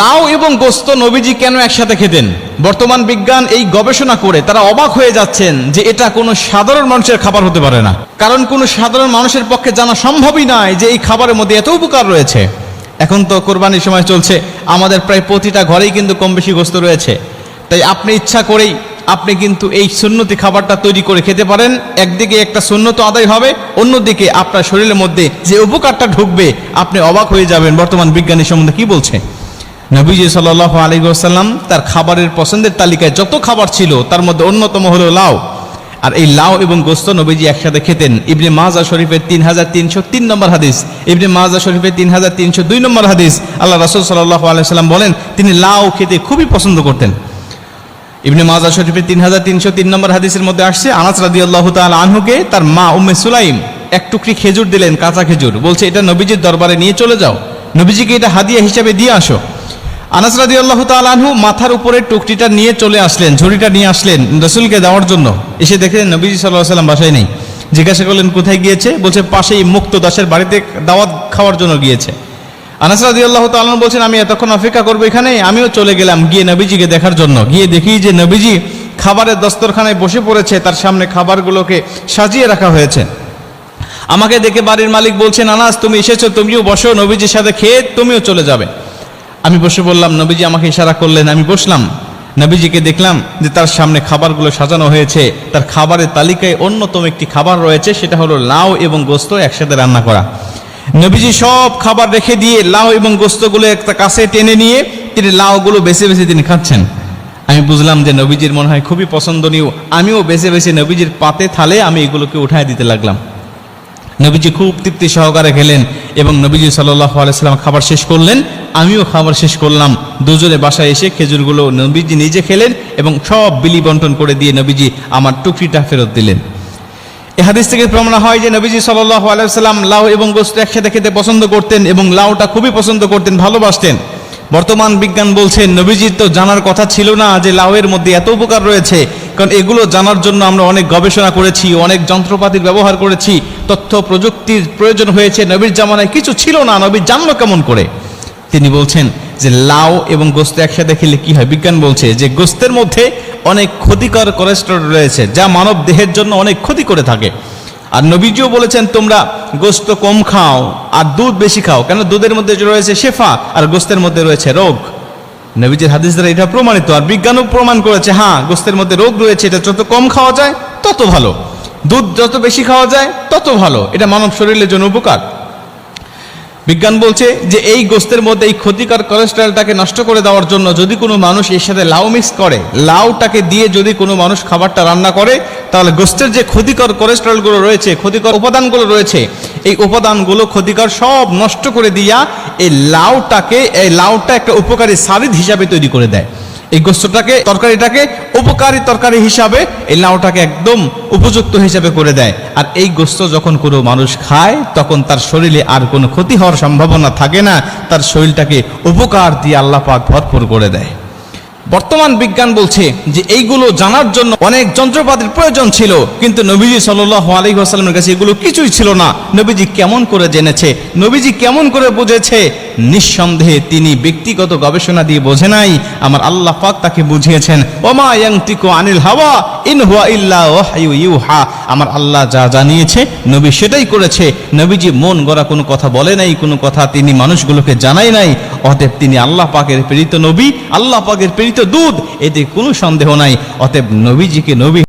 লাউ এবং গোস্ত নবীজি কেন একসাথে খেতেন? বর্তমান বিজ্ঞান এই গবেষণা করে তারা অবাক হয়ে যাচ্ছেন যে এটা কোনো সাধারণ মানুষের খাবার হতে পারে না। কারণ কোনো সাধারণ মানুষের পক্ষে জানা সম্ভবই নয় যে এই খাবারের মধ্যে এত উপকার রয়েছে। এখন তো কোরবানির সময় চলছে, আমাদের প্রায় প্রতিটা ঘরেই কিন্তু কম বেশি গোস্ত রয়েছে। তাই আপনি ইচ্ছা করেই আপনি কিন্তু এই সুন্নতি খাবারটা তৈরি করে খেতে পারেন। একদিকে একটা সুন্নত আদায় হবে, অন্যদিকে আপনার শরীরের মধ্যে যে উপকারটা ঢুকবে, আপনি অবাক হয়ে যাবেন। বর্তমান বিজ্ঞানী সম্বন্ধে কি বলছে? নবীজি সাল আলী সাল্লাম তার খাবারের পছন্দের তালিকায় যত খাবার ছিল, তার মধ্যে অন্যতম হলো লাউ। আর এই লাউ এবং গোস্ত নবীজি একসাথে খেতেন। ইবনে মাজা শরীফের তিন হাজার তিনশো তিন নম্বর হাদিস, ইবনে মাজা শরীফের তিন হাজার তিনশো দুই নম্বর হাদিস, আল্লাহ রাসুল সাল্লাহ আলাইসাল্লাম বলেন, তিনি লাউ খেতে খুবই পছন্দ করতেন। ইবনে মাজা শরীফের তিন হাজার তিনশো তিন নম্বর হাদিসের মধ্যে আসছে, আনাস রাদি আল্লাহ তাল আনহুকে তার মা উম্মে সুলাইম এক টুকরি খেজুর দিলেন, কাঁচা খেজুর। বলছে, এটা নবীজির দরবারে নিয়ে চলে যাও। নবীজিকে এটা হাদিয়া হিসাবে দিয়ে আসো। আনাস রাদি আল্লাহ আনহু মাথার উপরে টুকটিটা নিয়ে চলে আসলেন, ঝুড়িটা নিয়ে আসলেন রসুলকে দেওয়ার জন্য। এসে দেখলেন নবীজি সাল্লাহ সাল্লাম বাসায় নেই। জিজ্ঞাসা করলেন, কোথায় গিয়েছে? বলছে, পাশেই মুক্ত দাসের বাড়িতে দাওয়াত খাওয়ার জন্য গিয়েছে। আনাস রাদি আল্লাহ তালন বলছেন, আমি এতক্ষণ অপেক্ষা করব এখানে, আমিও চলে গেলাম গিয়ে নবীজিকে দেখার জন্য। গিয়ে দেখি যে নবীজি খাবারের দস্তরখানায় বসে পড়েছে, তার সামনে খাবারগুলোকে সাজিয়ে রাখা হয়েছে। আমাকে দেখে বাড়ির মালিক বলছেন, আনাস, তুমি এসেছ, তুমিও বসো, নবীজির সাথে খেয়ে তুমিও চলে যাবে। আমি বসে বললাম, নবীজি আমাকে ইশারা করলেন। আমি বসলাম। নবীজিকে দেখলাম যে তার সামনে খাবারগুলো সাজানো হয়েছে। তার খাবারের তালিকায় অন্যতম একটি খাবার রয়েছে, সেটা হলো লাউ এবং গোস্ত একসাথে রান্না করা। নবীজি সব খাবার রেখে দিয়ে লাউ এবং গোস্তগুলো একটা কাছে টেনে নিয়ে তিনি লাউগুলো বেছে বেছে তিনি খাচ্ছেন। আমি বুঝলাম যে নবীজির মনে হয় খুবই পছন্দনীয়। আমিও বেছে বেছে নবীজির পাতে থালে আমি এগুলোকে উঠায় দিতে লাগলাম। নবীজি খুব তৃপ্তি সহকারে খেলেন এবং নবীজি সাল্লাহ আলাইসাল্লাম খাবার শেষ করলেন। আমিও খাবার শেষ করলাম। দুজনে বাসায় এসে খেজুরগুলো নবীজি নিজে খেলেন এবং সব বিলি বন্টন করে দিয়ে নবীজি আমার টুকরিটা ফেরত দিলেন। এ হাদিস থেকে প্রমাণ হয় যে নবীজি সাল্লাহ আলাইসাল্লাম লাউ এবং গোস্ত একসাথে খেতে পছন্দ করতেন এবং লাউটা খুবই পছন্দ করতেন, ভালোবাসতেন। বর্তমান বিজ্ঞান বলছেন নবীজির তো জানার কথা ছিল না যে লাউয়ের মধ্যে এত উপকার রয়েছে। কারণ এগুলো জানার জন্য আমরা অনেক গবেষণা করেছি, অনেক যন্ত্রপাতির ব্যবহার করেছি, তথ্য প্রযুক্তির প্রয়োজন হয়েছে, নবীর জামানায় কিছু ছিল না, নবী জানলো কেমন করে? তিনি বলছেন যে লাউ এবং গোস্ত একসাথে খেলে কি হয়? বিজ্ঞান বলছে যে গোস্তের মধ্যে অনেক ক্ষতিকর কোলেস্ট্রল রয়েছে, যা মানব দেহের জন্য অনেক ক্ষতি করে থাকে। আর নবীজিও বলেছেন, তোমরা গোস্ত কম খাও আর দুধ বেশি খাও কেন দুধের মধ্যে রয়েছে শেফা আর গোস্তের মধ্যে রয়েছে রোগ। নবীজির হাদিস দ্বারা এটা প্রমাণিত আর বিজ্ঞানও প্রমাণ করেছে হ্যাঁ গোস্তের মধ্যে রোগ রয়েছে, এটা যত কম খাওয়া যায়, তত ভালো। দুধ যত বেশি খাওয়া যায়, তত ভালো। এটা মানব শরীরের জন্য উপকার। বিজ্ঞান বলছে যে এই গোস্তের মধ্যে এই ক্ষতিকর কোলেস্ট্রলটাকে নষ্ট করে দেওয়ার জন্য যদি কোনো মানুষ এর সাথে লাউ মিক্স করে, লাউটাকে দিয়ে যদি কোনো মানুষ খাবারটা রান্না করে তাহলে গোস্তের যে ক্ষতিকর কোলেস্ট্রলগুলো রয়েছে, ক্ষতিকর উপাদানগুলো রয়েছে, এই উপাদানগুলো ক্ষতিকর সব নষ্ট করে দিয়া এই লাউটাকে, এই লাউটা একটা উপকারী সারিদ হিসাবে তৈরি করে দেয়। এই গোস্তটাকে তরকারিটাকে উপকারী তরকারি হিসাবে এই লাউটাকে একদম উপযুক্ত হিসাবে করে দেয়। আর এই গোস্ত যখন কোনো মানুষ খায়, তখন তার শরীরে আর কোনো ক্ষতি হওয়ার সম্ভাবনা থাকে না, তার শরীরটাকে উপকার দিয়ে আল্লাহ পাক ভরপুর করে দেয়। বর্তমান বিজ্ঞান বলছে যে এইগুলো জানার জন্য অনেক যন্ত্রপাতির প্রয়োজন ছিল, কিন্তু নবীজি সাল্লাহ আলী আসালামের কাছে এগুলো কিছুই ছিল না। নবীজি কেমন করে জেনেছে? নবীজি কেমন করে বুঝেছে? নিঃসন্দেহে তিনি ব্যক্তিগত গবেষণা দিয়ে বোঝে নাই, আমার আল্লাহ পাক তাকে বুঝিয়েছেন, ওমা আনিল হাওয়া, ইন হুয়া ইল্লা ওয়াহয়ু ইউহা। আমার আল্লাহ যা জানিয়েছে, নবী সেটাই করেছে। নবীজি মন গড়া কোনো কথা বলে নাই, কোনো কথা তিনি মানুষগুলোকে জানাই নাই। অতএব তিনি আল্লাহ পাকের প্রেরিত নবী, আল্লাহ পাকের প্রেরিত দূত, এতে কোনো সন্দেহ নাই। অতএব নবীজিকে নবী